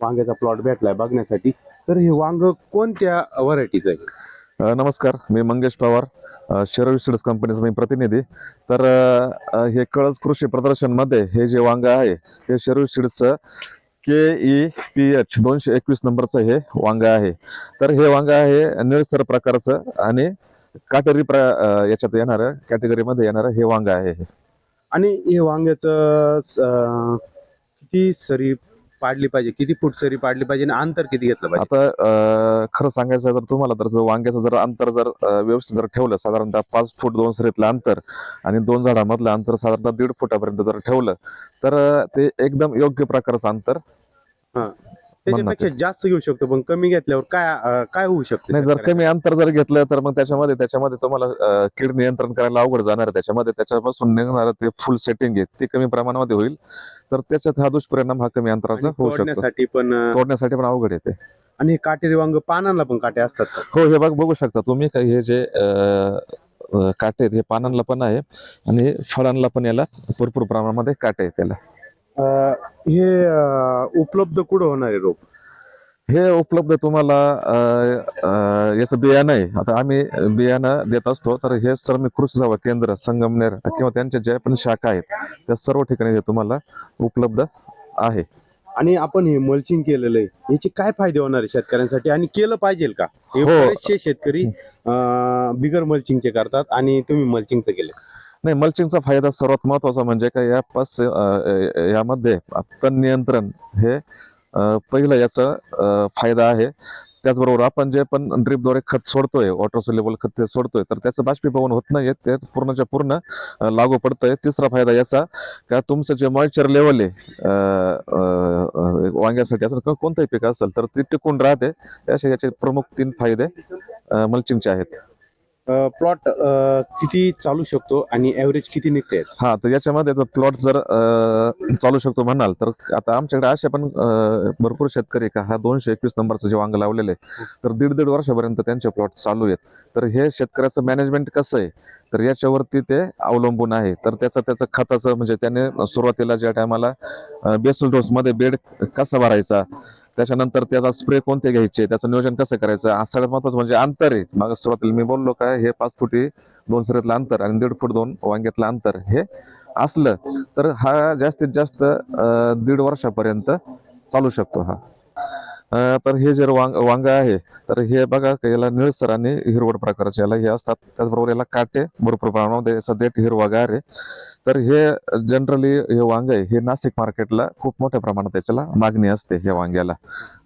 वांग्याचा plot भेटलाय बघण्यासाठी. तर हे वांग कोणत्या व्हरायटीचं आहे? अ, नमस्कार मी मंगेश पवार. अ, शेरवी सीड्स कंपनीचा मी प्रतिनिधी. तर अ, अ, हे कळस कृषी प्रदर्शनमध्ये हे जे वांग आहे हे शेरवी सीड्सचं के ई पी एच दोनशे एकवीस नंबरचं हे वांग आहे. तर हे वांग आहे निळसर प्रकारचं आणि काटेरी प्र अ, याच्यात येणारं कॅटेगरीमध्ये येणारं हे वांग आहे हे. आणि हे वांग्याचं अं, किती सरी पाडली पाहिजे? किती फूट सरी पाडली पाहिजे आणि अंतर किती घेतलं पाहिजे? आता अ, खरं सांगायचं जर तुम्हाला तर जर वांग्याचं जर अंतर जर अ, व्यवस्थित जर ठेवलं साधारणतः पाच फूट दोन सरीतलं अंतर आणि दोन झाडामधलं अंतर साधारणतः दीड फुटापर्यंत जर ठेवलं तर अ, ते एकदम योग्य प्रकारचं अंतर. त्याच्यापेक्षा जास्त घेऊ शकतो पण कमी घेतल्यावर काय अं, काय होऊ शकतं नाही जर कमी अंतर जर घेतलं तर मग त्याच्यामध्ये त्याच्यामध्ये तुम्हाला अ, कीड नियंत्रण करायला अवघड जाणार आहे. त्याच्यामध्ये त्याच्यापासून निघणार ते फुल सेटिंग आहे ते कमी प्रमाणामध्ये होईल. तर त्याच्यात हा दुष्परिणाम हा कमी अंतराचा होऊ शकतो. तोडण्यासाठी पण अं, तोडण्यासाठी पण अवघड येते आणि हे काटेरी वांग पानांना पण काटे असतात का? हो हे बघ बघू शकता तुम्ही काही हे जे अ, अ, काटे आहेत हे पानांना पण आहे. आणि फळांना पण याला भरपूर प्रमाणामध्ये काटे आहेत त्याला. हे उपलब्ध कुठं होणार आहे रोप? हे उपलब्ध तुम्हाला याचं बियाणं आहे. आता आम्ही बियाणं देत असतो तर हे सर्व मी कृषी सेवा केंद्र संगमनेर किंवा त्यांच्या ज्या पण शाखा आहेत त्या सर्व ठिकाणी हे तुम्हाला उपलब्ध आहे. आणि आपण हे मल्चिंग केलेलं आहे याचे काय फायदे होणार आहे शेतकऱ्यांसाठी? आणि केलं पाहिजे का? हे हो. बरेचसे शेतकरी बिगर मल्चिंगचे करतात आणि तुम्ही मल्चिंगचं केलं नाही मल्चिंगचा फायदा सर्वात महत्त्वाचा म्हणजे काय या पाच यामध्ये तण नियंत्रण हे पहिलं याचा फायदा आहे. त्याचबरोबर आपण जे पण ड्रिपद्वारे खत सोडतोय वॉटर सोलेबल खत ते सोडतोय तर त्याचं बाष्पीभवन होत नाही ते पूर्णच्या पूर्ण लागू पडतंय. तिसरा फायदा याचा का तुमचं जे मॉइश्चर लेवल आहे वांग्यासाठी असं किंवा कोणतंही पीक असेल तर ते टिकून राहते. असे याचे प्रमुख तीन फायदे मल्चिंगचे आहेत. प्लॉट किती चालू शकतो आणि ऍव्हरेज किती निघते? हा तर याच्यामध्ये प्लॉट जर चालू शकतो म्हणाल तर आता आमच्याकडे असे पण भरपूर शेतकरी का हा दोनशे एकवीस नंबरचं जे वांग लावलेलं आहे तर दीड दीड वर्षापर्यंत त्यांचे प्लॉट चालू आहेत. तर हे शेतकऱ्याचं मॅनेजमेंट कसं आहे? तर याच्यावरती ते अवलंबून आहे. तर त्याचं त्याचं खताचं म्हणजे त्याने सुरुवातीला ज्या टायमाला बेसल डोस मध्ये बेड कसा भरायचा? त्याच्यानंतर त्याचा स्प्रे कोणते घ्यायचे त्याचं नियोजन कसं करायचं सगळ्यात महत्वाचं म्हणजे अंतर आहे. मग सुरुवातीला मी बोललो काय हे पाच फुटी दोन सरीतलं अंतर आणि दीड फूट दोन वांग्यातलं अंतर हे असलं तर हा जास्तीत जास्त दीड वर्षापर्यंत चालू शकतो हा. तर हे जे वांग वांग आहे तर हे बघा याला निळसर आणि हिरवट प्रकारचे याला हे असतात. त्याचबरोबर याला काटे भरपूर प्रमाणामध्ये सध्या हिरवागार आहे. तर हे जनरली हे वांग आहे हे नाशिक मार्केटला खूप मोठ्या प्रमाणात त्याच्याला मागणी असते हे वांग्याला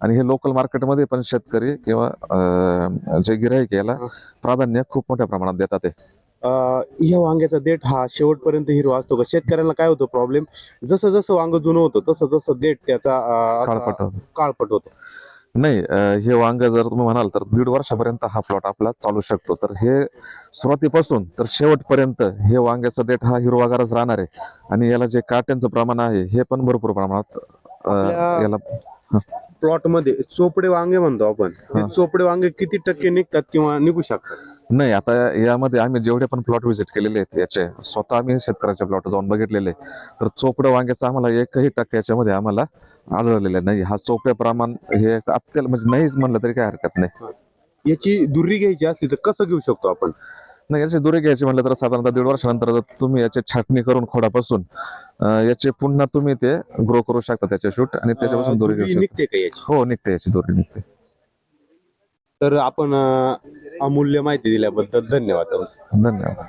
आणि हे लोकल मार्केटमध्ये पण शेतकरी किंवा अं, जे गिराईक याला प्राधान्य खूप मोठ्या प्रमाणात देतात ह्या वांग्याचा देठ हा शेवटपर्यंत हिरवा असतो का? शेतकऱ्यांना काय होतो प्रॉब्लेम जसं जसं वांग जुनं होतं तसं तसं देठ त्याचा काळपट होतं. काळपट होतो. नाही अं, हे वांग जर तुम्ही म्हणाल तर दीड वर्षापर्यंत हा प्लॉट आपला चालू शकतो. तर हे सुरुवातीपासून तर शेवटपर्यंत हे वांग्याचा देठ हा हिरवागारच राहणार आहे. आणि याला जे काट्यांचं प्रमाण आहे हे पण भरपूर प्रमाणात अं, आपल्या- याला प्लॉटमध्ये चोपडे वांगे म्हणतो आपण ते. चोपडे वांगे किती टक्के निघतात किंवा निघू शकतात? नाही आता यामध्ये आम्ही जेवढे पण प्लॉट व्हिजिट केलेले आहेत याचे स्वतः आम्ही शेतकऱ्याच्या प्लॉट जाऊन बघितलेले. तर चोपडं वांग्याचा आम्हाला एकही टक्का याच्यामध्ये आम्हाला आढळलेलं नाही. हा चोपड्या प्रमाण हे आपल्याला म्हणजे नाहीच म्हणलं तरी काही हरकत नाही. याची दुरी घ्यायची असली तर कसं घेऊ शकतो आपण? नाही याची दुरी घ्यायची म्हटलं तर साधारणतः दीड वर्षानंतर जर तुम्ही याची छाटणी करून खोडापासून याचे पुन्हा तुम्ही ते ग्रो करू शकता त्याचे शूट आणि त्याच्यापासून दुरी घेऊ शकता. निघते का याची? हो निघते याची दुरी निघते. तर आपण अमूल्य माहिती दिल्याबद्दल धन्यवाद. धन्यवाद.